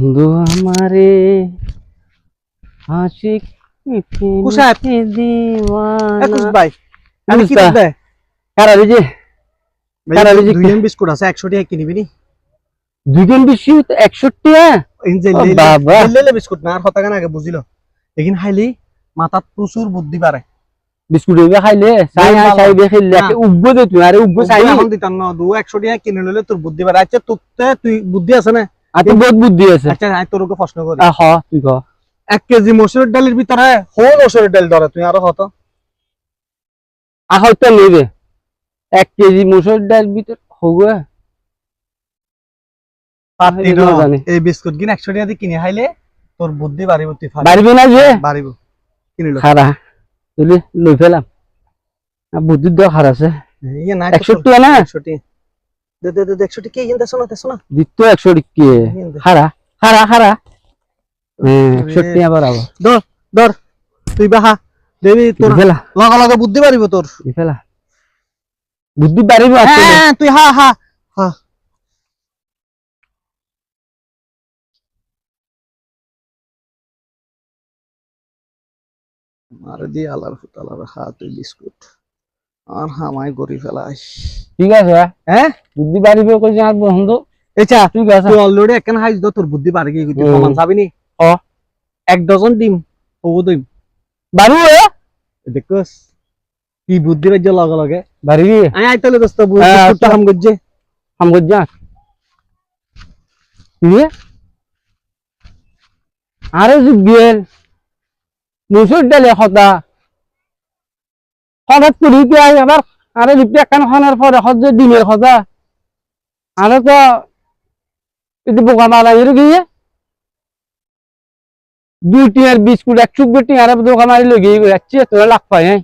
বন্ধু আমারে আশিক কুসাব। দিওয়ানা। ভাই আমি কি কারা কারা দুই এম বিস্কুট আছে একশো টাকা কিনিবি নি? একষট্টি হ্যাঁ ইনজেল ও বাবা। লেলে বিস্কুট না আর আগে বুঝিল? খাইলি মাথাত প্রচুর বুদ্ধি বাড়ে বিস্কুট হইবে খাইলে চাই দিয়ে খাইলে না। উব্ব দে তুই আরে উব্ব চাই এখন দিতাম না দু একশো টাকা কিনে নিলে তোর বুদ্ধি বাড়ে আচ্ছা তুই বুদ্ধি আছে না? আর বহুত বুদ্ধি আছে। আচ্ছা আমি তোর প্রশ্ন করি। আহ তুই ক। কেজি মসুরের ডালের ভিতরে হোল মসুরের ডাল ধরে তুই আরও হতো। আহত নেবে এক কেজি মুসুর ডাল ভিতর হবে পারতি এগুলো না। জানি। এই বিস্কুট কিনে একশো টাকা দিয়ে কিনে খাইলে তোর বুদ্ধি বাড়িব তুই ফাড়ি বাড়বে না যে? বাড়িব। কিনিল খারা। লই ফেলাম। ইয়ে দে দে দে, একশোটি কে কিনতে শোনা তে শোনা দিত একশো টিকি হ্যাঁ ধর ধর তুই বাহা। দেবি তোর দি ফেলা লগা লগা বুদ্ধি বাড়িব তোর। ফেলা বুদ্ধি বাড়িব হ্যাঁ তুই হা হা। হা। মারে আলার ফুতালার হা তুই বিস্কুট। আর হামাই ফেলাস ঠিক আছে হ্যাঁ? বুদ্ধি বাড়িব কইছে আর বন্ধু। এছা ঠিক আছে। তুই অলরেডি একখান হাইজ দ তোর বুদ্ধি বাড়ি গিয়ে তুই সমান চাবি নি হ। এক ডজন ডিম হব তুই বাড়ু দেখোস কি বুদ্ধি রাজ্য লগে লগে। বাড়ি আমি আইতালে দোস্ত হ্যাঁ, বিস্কুটটা আচ্ছা। হাম করছে হাম গজ যা ইয়ে আরে মুসুর ডালে হতা হঠাৎ করে আই আবার আরে লিপি একখান খানার পরে ডিমের কথা আরে তো এটি বোকা মারা এর গিয়ে। দুই টিয়ার বিস্কুট একশো টিয়ার দোকান মারি লগে যাচ্ছে তোরা লাখ পাই হ্যাঁ।